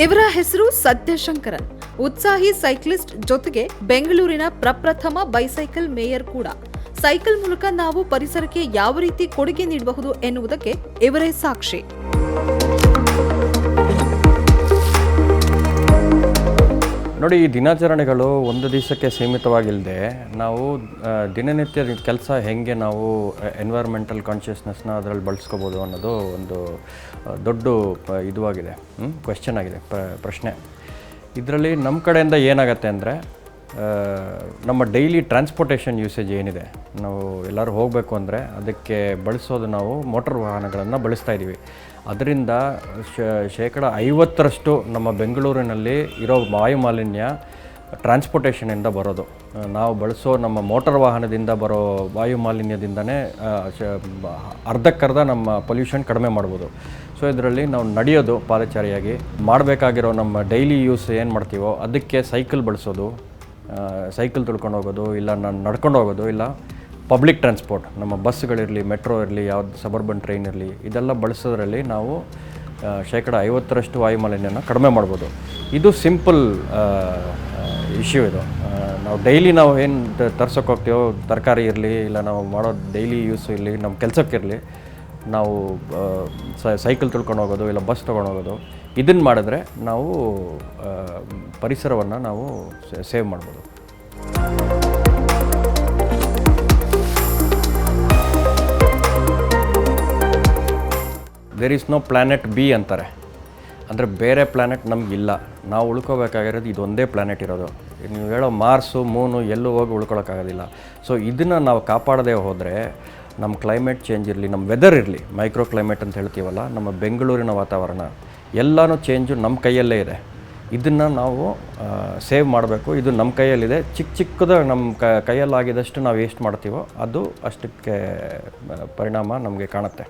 ಇವರ ಹೆಸರು ಸತ್ಯಶಂಕರನ್. ಉತ್ಸಾಹಿ ಸೈಕ್ಲಿಸ್ಟ್ ಜೊತೆಗೆ ಬೆಂಗಳೂರಿನ ಪ್ರಪ್ರಥಮ ಬೈಸೈಕಲ್ ಮೇಯರ್ ಕೂಡ. ಸೈಕಲ್ ಮೂಲಕ ನಾವು ಪರಿಸರಕ್ಕೆ ಯಾವ ರೀತಿ ಕೊಡುಗೆ ನೀಡಬಹುದು ಎನ್ನುವುದಕ್ಕೆ ಇವರೇ ಸಾಕ್ಷಿ. ನೋಡಿ, ಈ ದಿನಾಚರಣೆಗಳು ಒಂದು ದಿವಸಕ್ಕೆ ಸೀಮಿತವಾಗಿಲ್ಲದೆ ನಾವು ದಿನನಿತ್ಯ ಕೆಲಸ ಹೆಂಗೆ ನಾವು ಎನ್ವೈರ್ಮೆಂಟಲ್ ಕಾನ್ಷಿಯಸ್ನೆಸ್ನ ಅದರಲ್ಲಿ ಬಳಸ್ಕೋಬೋದು ಅನ್ನೋದು ಒಂದು ದೊಡ್ಡ ಇದುವಾಗಿದೆ ಕ್ವೆಶ್ಚನ್ ಆಗಿದೆ, ಪ್ರ- ಪ್ರಶ್ನೆ. ಇದರಲ್ಲಿ ನಮ್ಮ ಕಡೆಯಿಂದ ಏನಾಗತ್ತೆ ಅಂದರೆ ನಮ್ಮ ಡೈಲಿ ಟ್ರಾನ್ಸ್ಪೋರ್ಟೇಷನ್ ಯೂಸೇಜ್ ಏನಿದೆ? ನಾವು ಎಲ್ಲರೂ ಹೋಗಬೇಕು ಅಂದರೆ ಅದಕ್ಕೆ ಬಳಸೋದು ನಾವು ಮೋಟಾರ್ ವಾಹನಗಳನ್ನು ಬಳಸ್ತಾ ಇದ್ದೀವಿ ಅದರಿಂದ ಶೇಕಡ ಐವತ್ತರಷ್ಟು ನಮ್ಮ ಬೆಂಗಳೂರಿನಲ್ಲಿ ಇರೋ ವಾಯು ಮಾಲಿನ್ಯ ಟ್ರಾನ್ಸ್ಪೋರ್ಟೇಷನಿಂದ ಬರೋದು. ನಾವು ಬಳಸೋ ನಮ್ಮ ಮೋಟಾರ್ ವಾಹನದಿಂದ ಬರೋ ವಾಯು ಮಾಲಿನ್ಯದಿಂದನೇ ಅರ್ಧಕ್ಕರ್ಧ ನಮ್ಮ ಪೊಲ್ಯೂಷನ್ ಕಡಿಮೆ ಮಾಡ್ಬೋದು. ಸೊ ಇದರಲ್ಲಿ ನಾವು ನಡೆಯೋದು ಪಾದಚಾರಿಯಾಗಿ. ಮಾಡಬೇಕಾಗಿರೋ ನಮ್ಮ ಡೈಲಿ ಯೂಸ್ ಏನು ಮಾಡ್ತೀವೋ ಅದಕ್ಕೆ ಸೈಕಲ್ ಬಳಸೋದು. ಸೈಕಲ್ ತುಳ್ಕೊಂಡು ಹೋಗೋದು ಇಲ್ಲ ನಾನು ನಡ್ಕೊಂಡು ಹೋಗೋದು ಇಲ್ಲ ಪಬ್ಲಿಕ್ ಟ್ರಾನ್ಸ್ಪೋರ್ಟ್ ನಮ್ಮ ಬಸ್ಗಳಿರಲಿ ಮೆಟ್ರೋ ಇರಲಿ, ಯಾವ್ದು ಸಬರ್ಬನ್ ಟ್ರೈನ್ ಇರಲಿ, ಇದೆಲ್ಲ ಬಳಸೋದ್ರಲ್ಲಿ ನಾವು ಶೇಕಡ ಐವತ್ತರಷ್ಟು ವಾಯುಮಾಲಿನ್ಯನ ಕಡಿಮೆ ಮಾಡ್ಬೋದು. ಇದು ಸಿಂಪಲ್ ಇಶ್ಯೂ ಇದು. ನಾವು ಡೈಲಿ ನಾವು ಏನು ತರ್ಸೋಕೆ ಹೋಗ್ತೀವೋ, ತರಕಾರಿ ಇರಲಿ, ಇಲ್ಲ ನಾವು ಮಾಡೋ ಡೈಲಿ ಯೂಸ್ ಇರಲಿ ನಮ್ಮ ಕೆಲಸಕ್ಕಿರಲಿ ನಾವು ಸೈಕಲ್ ತುಳ್ಕೊಂಡು ಹೋಗೋದು, ಇಲ್ಲ ಬಸ್ ತೊಗೊಂಡು ಹೋಗೋದು ಇದನ್ನು ಮಾಡಿದ್ರೆ ನಾವು ಪರಿಸರವನ್ನು ನಾವು ಸೇವ್ ಮಾಡ್ಬೋದು. There is no planet B ಅಂತಾರೆ. ಅಂದರೆ ಬೇರೆ ಪ್ಲ್ಯಾನೆಟ್ ನಮಗಿಲ್ಲ. ನಾವು ಉಳ್ಕೋಬೇಕಾಗಿರೋದು ಇದೊಂದೇ ಪ್ಲ್ಯಾನೆಟ್ ಇರೋದು. ನೀವು ಹೇಳೋ ಮಾರ್ಸು ಮೂನು ಎಲ್ಲೂ ಹೋಗಿ ಉಳ್ಕೊಳಕ್ಕಾಗೋದಿಲ್ಲ. ಸೊ ಇದನ್ನು ನಾವು ಕಾಪಾಡದೇ ಹೋದರೆ ನಮ್ಮ ಕ್ಲೈಮೇಟ್ ಚೇಂಜ್ ಇರಲಿ ನಮ್ಮ ವೆದರ್ ಇರಲಿ ಮೈಕ್ರೋ ಕ್ಲೈಮೇಟ್ ಅಂತ ಹೇಳ್ತೀವಲ್ಲ, ನಮ್ಮ ಬೆಂಗಳೂರಿನ ವಾತಾವರಣ, ಎಲ್ಲನೂ ಚೇಂಜು ನಮ್ಮ ಕೈಯಲ್ಲೇ ಇದೆ. ಇದನ್ನು ನಾವು ಸೇವ್ ಮಾಡಬೇಕು. ಇದು ನಮ್ಮ ಕೈಯಲ್ಲಿದೆ. ಚಿಕ್ಕ ಚಿಕ್ಕದ ನಮ್ಮ ಕ, ಕೈಯಲ್ಲಾಗಿದಷ್ಟು ನಾವು ವೇಸ್ಟ್ ಮಾಡ್ತೀವೋ, ಅದು ಅಷ್ಟಕ್ಕೆ ಪರಿಣಾಮ ನಮಗೆ ಕಾಣುತ್ತೆ.